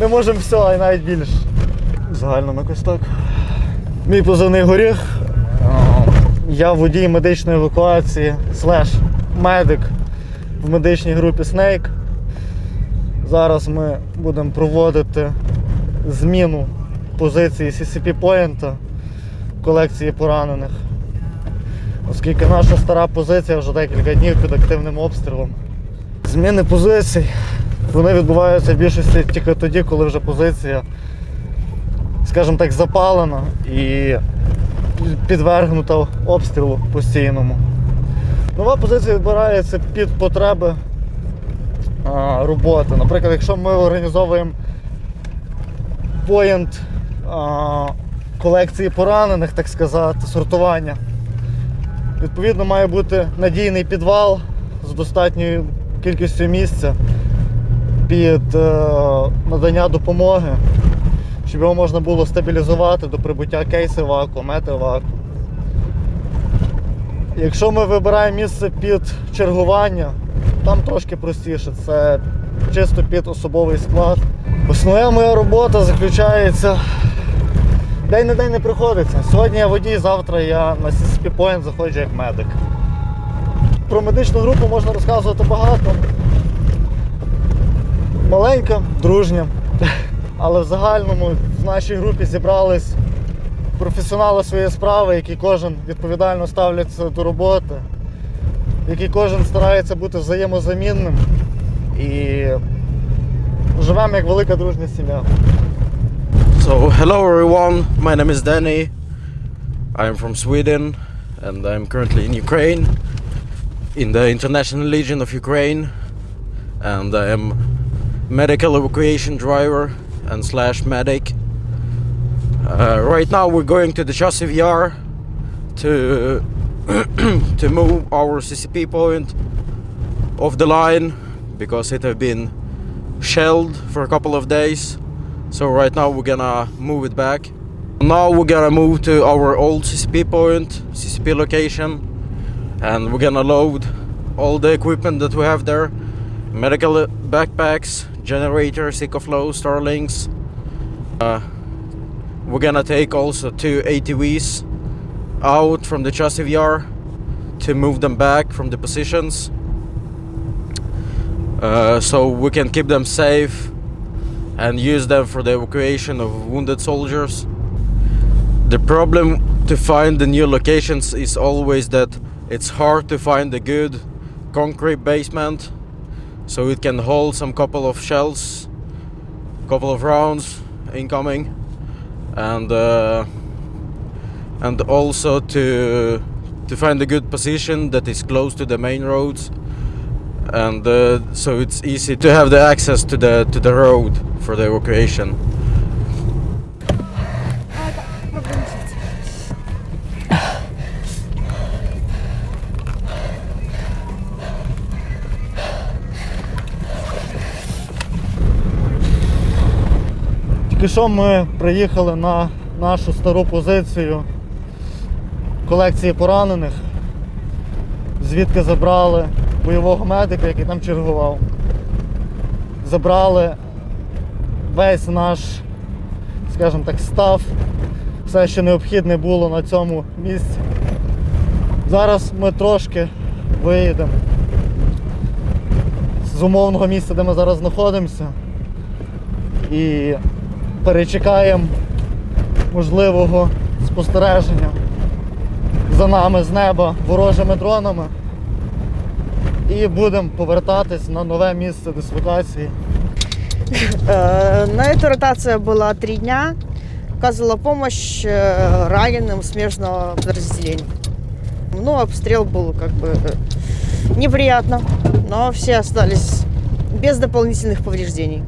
Ми можемо все, а й навіть більше. Загально якось так. Мій позивний горіх. Я водій медичної евакуації, слеш медик в медичній групі Snake. Зараз ми будемо проводити зміну позиції CCP Point колекції поранених. Оскільки наша стара позиція вже декілька днів під активним обстрілом. Зміни позицій вони відбуваються в більшості тільки тоді, коли вже позиція, скажімо так, запалена і підвергнута обстрілу постійному. Нова позиція відбирається під потреби а, роботи. Наприклад, якщо ми організовуємо поєнт колекції поранених, так сказати, сортування. Відповідно, має бути надійний підвал з достатньою кількістю місця під е, надання допомоги, щоб його можна було стабілізувати до прибуття кейси ваку, мети ваку. Якщо ми вибираємо місце під чергування, там трошки простіше. Це чисто під особовий склад. Основна моя робота заключається. День на день не приходиться. Сьогодні я водій, завтра я на CCP Point заходжу як медик. Про медичну групу можна розказувати багато. Маленька, дружня. Але в загальному в нашій групі зібрались професіонали своєї справи, які кожен відповідально ставляться до роботи, які кожен старається бути взаємозамінним і живемо як велика дружня сім'я. So, hello everyone, my name is Danny. I from Sweden and I'm currently in Ukraine, in the International Legion of Ukraine, and I am medical evacuation driver and slash medic. Uh, right now we're going to the Chasiv Yar to to move our CCP point off the line because it have been shelled for a couple of days. So right now we're gonna move it back. Now we're gonna move to our old CCP point, CCP location, and we're gonna load all the equipment that we have there. Medical backpacks, generators, EcoFlow, Starlinks. Uh, we're gonna take also two ATVs out from the chassis VR to move them back from the positions. Uh, so we can keep them safe and use them for the evacuation of wounded soldiers. The problem to find the new locations is always that it's hard to find a good concrete basement so it can hold some couple of shells, couple of rounds incoming, and uh, and also to to find a good position that is close to the main roads and uh, so it's easy to have the access to the to the road for the evacuation. Тільки що ми приїхали на нашу стару позицію колекції поранених, звідки забрали бойового медика, який там чергував. Забрали весь наш, скажімо так, став, все, що необхідне було на цьому місці. Зараз ми трошки виїдемо з умовного місця, де ми зараз знаходимося, і перечекаємо можливого спостереження за нами з неба ворожими дронами і будемо повертатись на нове місце дислокації. Э, На эту ротация была три дня. Оказывала помощь э, раненым смежного подразделения. Ну, обстрел был как бы э, неприятно, но все остались без дополнительных повреждений.